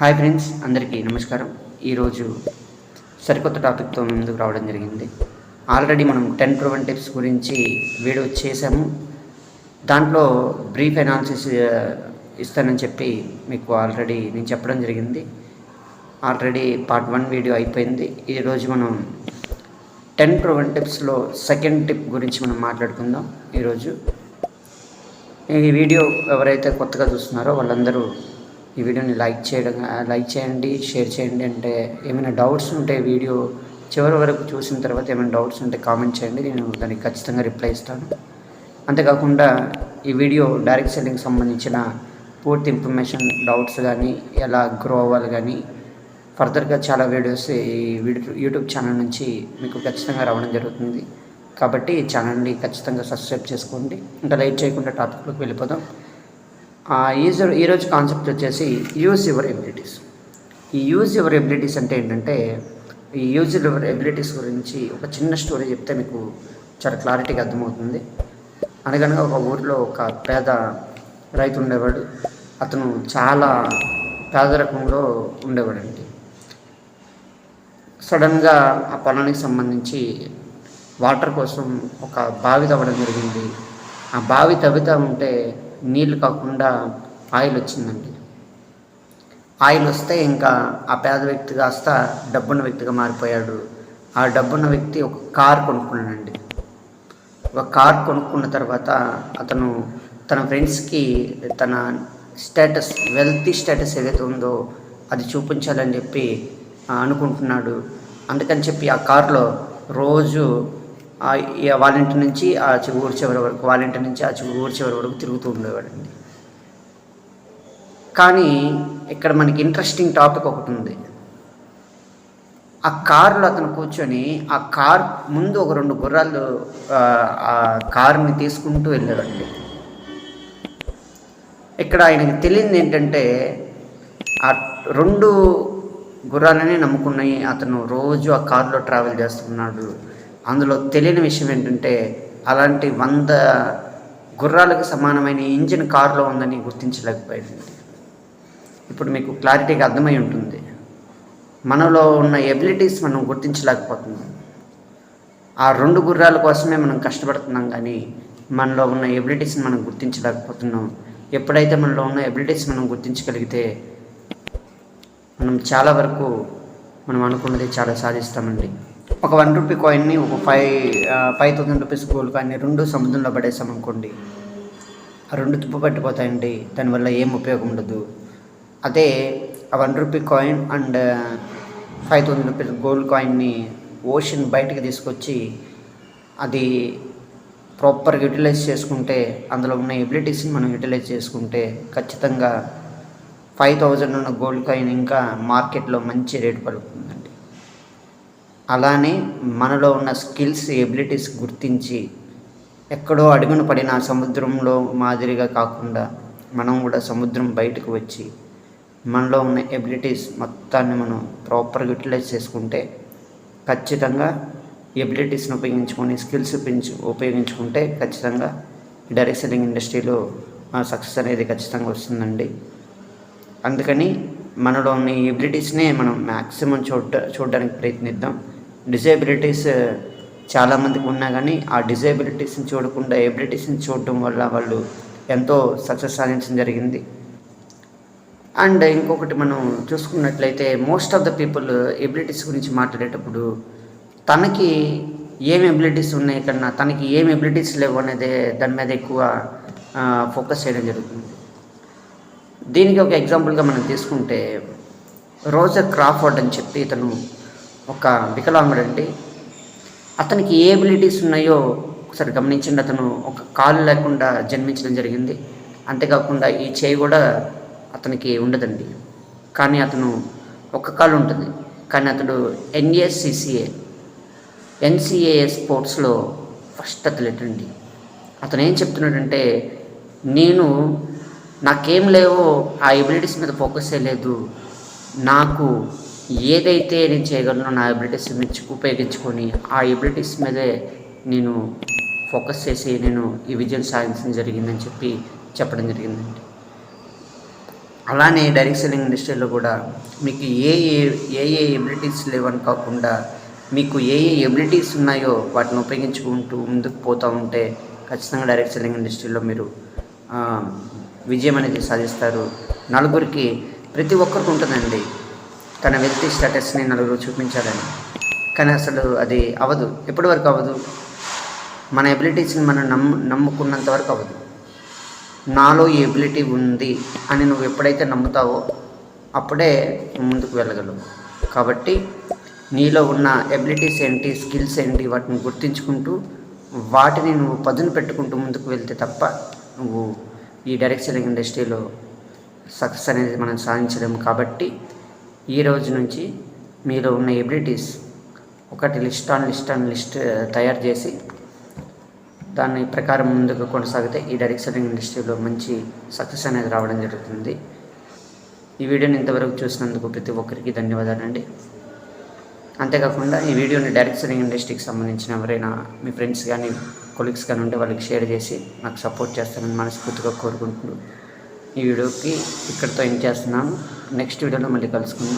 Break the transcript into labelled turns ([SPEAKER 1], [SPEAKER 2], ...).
[SPEAKER 1] Hi friends అందరికీ నమస్కారం. ఈరోజు సరికొత్త టాపిక్తో ముందుకు రావడం జరిగింది. ఆల్రెడీ మనం టెన్ ప్రొవెన్ టిప్స్ గురించి వీడియో చేసాము దాంట్లో బ్రీఫ్ అనాలిసిస్ ఇస్తానని చెప్పి మీకు ఆల్రెడీ నేను చెప్పడం జరిగింది. ఆల్రెడీ పార్ట్ వన్ వీడియో అయిపోయింది. ఈరోజు మనం టెన్ ప్రొవెన్ టిప్స్లో సెకండ్ టిప్ గురించి మనం మాట్లాడుకుందాం ఈరోజు. ఈ వీడియో ఎవరైతే కొత్తగా చూస్తున్నారో వాళ్ళందరూ ఈ వీడియోని లైక్ చేయడం లైక్ చేయండి షేర్ చేయండి. అంటే ఏమైనా డౌట్స్ ఉంటే వీడియో చివరి వరకు చూసిన తర్వాత ఏమైనా డౌట్స్ ఉంటే కామెంట్ చేయండి. నేను దానికి ఖచ్చితంగా రిప్లై ఇస్తాను. అంతేకాకుండా ఈ వీడియో డైరెక్ట్ సెల్లింగ్ సంబంధించిన పూర్తి ఇన్ఫర్మేషన్ డౌట్స్ కానీ ఎలా గ్రో అవ్వాలి కానీ ఫర్దర్గా చాలా వీడియోస్ ఈ వీడియో యూట్యూబ్ ఛానల్ నుంచి మీకు ఖచ్చితంగా రావడం జరుగుతుంది. కాబట్టి ఈ ఛానల్ని ఖచ్చితంగా సబ్స్క్రైబ్ చేసుకోండి. ఇంకా లైట్ చేయకుండా టాపిక్లోకి వెళ్ళిపోదాం. ఈజ్ ఈరోజు కాన్సెప్ట్ వచ్చేసి యూజ్ యువర్ ఎబిలిటీస్ ఈ యూజ్ యువర్ ఎబిలిటీస్ అంటే ఏంటంటే ఈ యూజ్ యువర్ ఎబిలిటీస్ గురించి ఒక చిన్న స్టోరీ చెప్తే మీకు చాలా క్లారిటీగా అర్థమవుతుంది. అనగనగా ఒక ఊరిలో ఒక పేద రైతు ఉండేవాడు. అతను చాలా పేదరికంలో ఉండేవాడండి. సడన్గా ఆ పొలానికి సంబంధించి వాటర్ కోసం ఒక బావి తవ్వడం జరిగింది. ఆ బావి తవ్వుతూ ఉంటే నీళ్ళు కాకుండా ఆయిల్ వచ్చిందండి ఆయిల్ వస్తే ఇంకా ఆ పేద వ్యక్తి కాస్త డబ్బున్న వ్యక్తిగా మారిపోయాడు. ఆ డబ్బున్న వ్యక్తి ఒక కార్ కొనుక్కున్నాడండి. ఒక కార్ కొనుక్కున్న తర్వాత అతను తన ఫ్రెండ్స్కి తన స్టేటస్ వెల్తీ స్టేటస్ ఏదైతే ఉందో అది చూపించాలని చెప్పి అనుకుంటున్నాడు. అందుకని చెప్పి ఆ కార్లో రోజు వాళ్ళ ఇంటి నుంచి ఆ చిగురు చివరి వరకు వాళ్ళ ఇంటి నుంచి ఆ చిగురు ఊరి చివరి వరకు తిరుగుతూ ఉండేవాడండి కానీ ఇక్కడ మనకి ఇంట్రెస్టింగ్ టాపిక్ ఒకటి ఉంది. ఆ కారులో అతను కూర్చొని ఆ కార్ ముందు ఒక రెండు గుర్రాలు ఆ, ఆ కారుని తీసుకుంటూ వెళ్ళాడండి ఇక్కడ ఆయనకి తెలియంది ఏంటంటే ఆ రెండు గుర్రాలనే నమ్ముకున్నాయి. అతను రోజు ఆ కారులో ట్రావెల్ చేస్తున్నాడు. అందులో తెలియని విషయం ఏంటంటే అలాంటి వంద గుర్రాలకు సమానమైన ఇంజిన్ కారులో ఉందని గుర్తించలేకపోయాడండి ఇప్పుడు మీకు క్లారిటీగా అర్థమై ఉంటుంది. మనలో ఉన్న ఎబిలిటీస్ మనం గుర్తించలేకపోతున్నాం. ఆ రెండు గుర్రాల కోసమే మనం కష్టపడుతున్నాం కానీ మనలో ఉన్న ఎబిలిటీస్ని మనం గుర్తించలేకపోతున్నాం. ఎప్పుడైతే మనలో ఉన్న ఎబిలిటీస్ మనం గుర్తించగలిగితే మనం చాలా వరకు మనం అనుకున్నది చాలా సాధిస్తామండి. ఒక వన్ రూపీ కాయిన్ని ఒక five five thousand rupees gold కాయిన్ని రెండు సముద్రంలో పడేసాం అనుకోండి. ఆ రెండు తుప్పు పట్టిపోతాయండి. దానివల్ల ఏం ఉపయోగం ఉండదు. అదే ఆ one rupee coin and five thousand rupees gold కాయిన్ని ocean బయటికి తీసుకొచ్చి అది ప్రాపర్గా యూటిలైజ్ చేసుకుంటే అందులో ఉన్న ఎబిలిటీస్ని మనం యూటిలైజ్ చేసుకుంటే ఖచ్చితంగా ఫైవ్ థౌజండ్ ఉన్న గోల్డ్ కాయిన్ ఇంకా మార్కెట్లో మంచి రేటు పడుతుంది అలానే మనలో ఉన్న స్కిల్స్ ఎబిలిటీస్ గుర్తించి ఎక్కడో అడుగున పడిన సముద్రంలో మాదిరిగా కాకుండా మనం కూడా సముద్రం బయటకు వచ్చి మనలో ఉన్న ఎబిలిటీస్ మొత్తాన్ని మనం ప్రాపర్గా యూటిలైజ్ చేసుకుంటే ఖచ్చితంగా ఎబిలిటీస్ని ఉపయోగించుకొని స్కిల్స్ పెంచు ఉపయోగించుకుంటే ఖచ్చితంగా డైరెక్ట్ సెల్లింగ్ ఇండస్ట్రీలో సక్సెస్ అనేది ఖచ్చితంగా వస్తుందండి. అందుకని మనలో ఉన్న ఎబిలిటీస్నే మనం మ్యాక్సిమం చూడ చూడడానికి ప్రయత్నిద్దాం. డిజేబిలిటీస్ చాలామందికి ఉన్నా కానీ ఆ డిజేబిలిటీస్ని చూడకుండా ఎబిలిటీస్ని చూడటం వల్ల వాళ్ళు ఎంతో సక్సెస్ సాధించడం జరిగింది. అండ్ ఇంకొకటి మనం చూసుకున్నట్లయితే most of the people abilities గురించి మాట్లాడేటప్పుడు తనకి ఏం ఎబిలిటీస్ ఉన్నాయి కన్నా తనకి ఏం ఎబిలిటీస్ లేవు అనేది దాని మీద ఎక్కువ ఫోకస్ చేయడం జరుగుతుంది. దీనికి ఒక ఎగ్జాంపుల్గా మనం తీసుకుంటే రోజర్ క్రాఫర్డ్ అని చెప్పి ఇతను ఒక వికలాంగుడు అండి. అతనికి ఏ ఎబిలిటీస్ ఉన్నాయో ఒకసారి గమనించండి. అతను ఒక కాలు లేకుండా జన్మించడం జరిగింది. అంతేకాకుండా ఈ చేయి కూడా అతనికి ఉండదండి. కానీ అతను ఒక కాలు ఉంటుంది. కానీ అతడు ఎన్ఏసిసిఏ ఎన్సిఏఏ స్పోర్ట్స్లో ఫస్ట్ అథ్లెట్ అండి. అతను ఏం చెప్తున్నాడంటే నేను నాకేం లేవో ఆ ఎబిలిటీస్ మీద ఫోకస్ చేయలేదు నాకు ఏదైతే నేను చేయగలను నా ఎబిలిటీస్ మీద ఉపయోగించుకొని ఆ ఎబిలిటీస్ మీదే నేను ఫోకస్ చేసి నేను ఈ విజయం సాధించడం జరిగిందని చెప్పి చెప్పడం జరిగిందండి అలానే డైరెక్ట్ సెల్లింగ్ ఇండస్ట్రీలో కూడా మీకు ఏ ఏ ఏ ఏ ఎబిలిటీస్ లేవని కాకుండా మీకు ఏ ఏ ఎబిలిటీస్ ఉన్నాయో వాటిని ఉపయోగించుకుంటూ ముందుకు పోతూ ఉంటే ఖచ్చితంగా డైరెక్ట్ సెల్లింగ్ ఇండస్ట్రీలో మీరు విజయం అనేది సాధిస్తారు. నలుగురికి ప్రతి ఒక్కరికి ఉంటుందండి. తన వ్యక్తి స్టేటస్ని నలుగురు చూపించాలని. కానీ అసలు అది అవ్వదు ఎప్పటి వరకు అవ్వదు మన ఎబిలిటీస్ని మనం నమ్ము నమ్ముకున్నంత వరకు అవ్వదు నాలో ఈ ఎబిలిటీ ఉంది అని నువ్వు ఎప్పుడైతే నమ్ముతావో అప్పుడే ముందుకు వెళ్ళగలవు. కాబట్టి నీలో ఉన్న ఎబిలిటీస్ ఏంటి స్కిల్స్ ఏంటి వాటిని గుర్తించుకుంటూ వాటిని నువ్వు పదును పెట్టుకుంటూ ముందుకు వెళ్తే తప్ప నువ్వు ఈ డైరెక్ట్ సెల్లింగ్ ఇండస్ట్రీలో సక్సెస్ అనేది మనం సాధించలేము. కాబట్టి ఈ రోజు నుంచి మీలో ఉన్న ఎబిలిటీస్ ఒకటి list on list on list తయారు చేసి దాని ప్రకారం ముందుకు కొనసాగితే ఈ డైరెక్ట్ సెల్లింగ్ ఇండస్ట్రీలో మంచి సక్సెస్ అనేది రావడం జరుగుతుంది. ఈ వీడియోని ఇంతవరకు చూసినందుకు ప్రతి ఒక్కరికి ధన్యవాదాలండి అంతేకాకుండా ఈ వీడియోని డైరెక్ట్ సెల్లింగ్ ఇండస్ట్రీకి సంబంధించిన ఎవరైనా మీ ఫ్రెండ్స్ కానీ కొలీగ్స్ కానీ ఉంటే వాళ్ళకి షేర్ చేసి నాకు సపోర్ట్ చేస్తారని మనస్ఫూర్తిగా కోరుకుంటున్నాను. ఈ వీడియోకి ఇక్కడితో ఎండ్ చేస్తున్నాను. నెక్స్ట్ వీడియోలో మళ్ళీ కలుసుకుందాం.